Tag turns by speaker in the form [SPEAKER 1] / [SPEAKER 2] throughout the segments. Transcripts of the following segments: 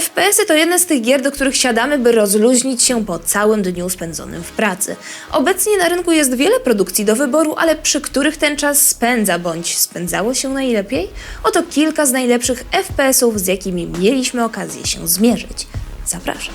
[SPEAKER 1] FPS-y to jedne z tych gier, do których siadamy, by rozluźnić się po całym dniu spędzonym w pracy. Obecnie na rynku jest wiele produkcji do wyboru, ale przy których ten czas spędza bądź spędzało się najlepiej? Oto kilka z najlepszych FPS-ów, z jakimi mieliśmy okazję się zmierzyć. Zapraszam.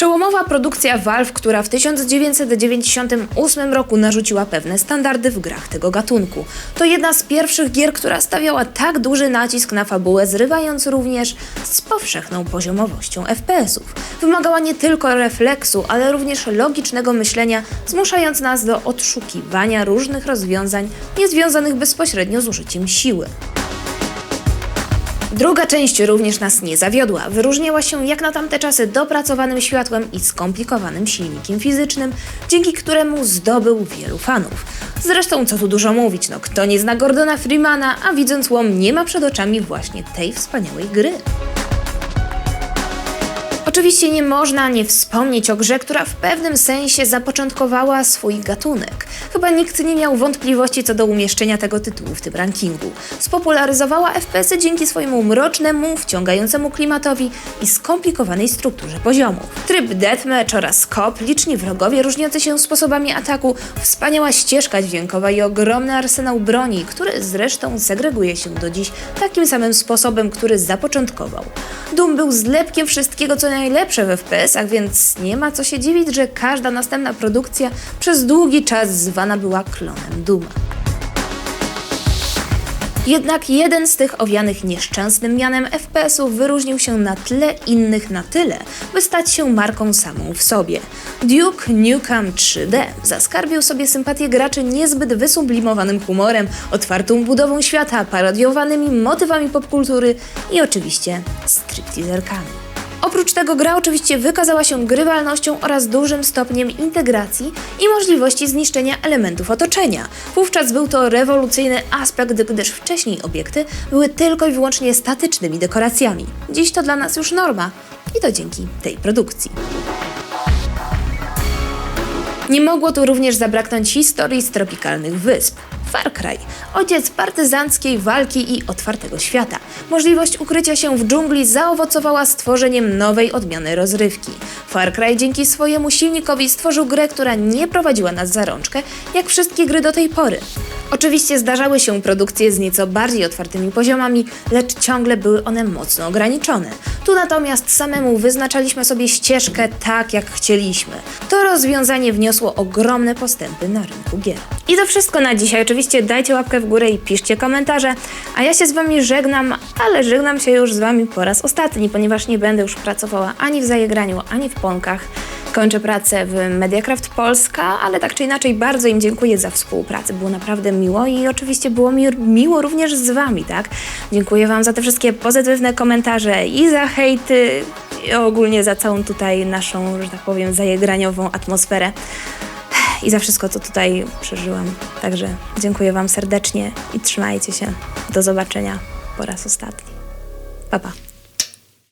[SPEAKER 1] Przełomowa produkcja Valve, która w 1998 roku narzuciła pewne standardy w grach tego gatunku. To jedna z pierwszych gier, która stawiała tak duży nacisk na fabułę, zrywając również z powszechną poziomowością FPS-ów. Wymagała nie tylko refleksu, ale również logicznego myślenia, zmuszając nas do odszukiwania różnych rozwiązań niezwiązanych bezpośrednio z użyciem siły. Druga część również nas nie zawiodła. Wyróżniała się jak na tamte czasy dopracowanym światłem i skomplikowanym silnikiem fizycznym, dzięki któremu zdobył wielu fanów. Zresztą, co tu dużo mówić, no kto nie zna Gordona Freemana, a widząc łom nie ma przed oczami właśnie tej wspaniałej gry. Oczywiście nie można nie wspomnieć o grze, która w pewnym sensie zapoczątkowała swój gatunek. Chyba nikt nie miał wątpliwości co do umieszczenia tego tytułu w tym rankingu. Spopularyzowała FPS-y dzięki swojemu mrocznemu, wciągającemu klimatowi i skomplikowanej strukturze poziomów. Tryb deathmatch oraz kop, liczni wrogowie różniący się sposobami ataku, wspaniała ścieżka dźwiękowa i ogromny arsenał broni, który zresztą segreguje się do dziś takim samym sposobem, który zapoczątkował. Doom był zlepkiem wszystkiego, co najlepsze w FPS-ach, więc nie ma co się dziwić, że każda następna produkcja przez długi czas zwana była klonem Duma. Jednak jeden z tych owianych nieszczęsnym mianem FPS-ów wyróżnił się na tle innych na tyle, by stać się marką samą w sobie. Duke Nukem 3D zaskarbił sobie sympatię graczy niezbyt wysublimowanym humorem, otwartą budową świata, parodiowanymi motywami popkultury i oczywiście stripteaserkami. Oprócz tego gra oczywiście wykazała się grywalnością oraz dużym stopniem integracji i możliwości zniszczenia elementów otoczenia. Wówczas był to rewolucyjny aspekt, gdyż wcześniej obiekty były tylko i wyłącznie statycznymi dekoracjami. Dziś to dla nas już norma i to dzięki tej produkcji. Nie mogło tu również zabraknąć historii z tropikalnych wysp. Far Cry, ojciec partyzanckiej walki i otwartego świata. Możliwość ukrycia się w dżungli zaowocowała stworzeniem nowej odmiany rozrywki. Far Cry dzięki swojemu silnikowi stworzył grę, która nie prowadziła nas za rączkę, jak wszystkie gry do tej pory. Oczywiście zdarzały się produkcje z nieco bardziej otwartymi poziomami, lecz ciągle były one mocno ograniczone. Tu natomiast samemu wyznaczaliśmy sobie ścieżkę tak, jak chcieliśmy. To rozwiązanie wniosło ogromne postępy na rynku gier. I to wszystko na dzisiaj. Oczywiście dajcie łapkę w górę i piszcie komentarze, a ja się z Wami żegnam, ale żegnam się już z Wami po raz ostatni, ponieważ nie będę już pracowała ani w Zajegraniu, ani w Ponkach. Kończę pracę w Mediacraft Polska, ale tak czy inaczej bardzo im dziękuję za współpracę. Było naprawdę miło i oczywiście było mi miło również z Wami, tak? Dziękuję Wam za te wszystkie pozytywne komentarze i za hejty, i ogólnie za całą tutaj naszą, że tak powiem, zajegraniową atmosferę i za wszystko, co tutaj przeżyłam. Także dziękuję Wam serdecznie i trzymajcie się. Do zobaczenia po raz ostatni. Pa, pa.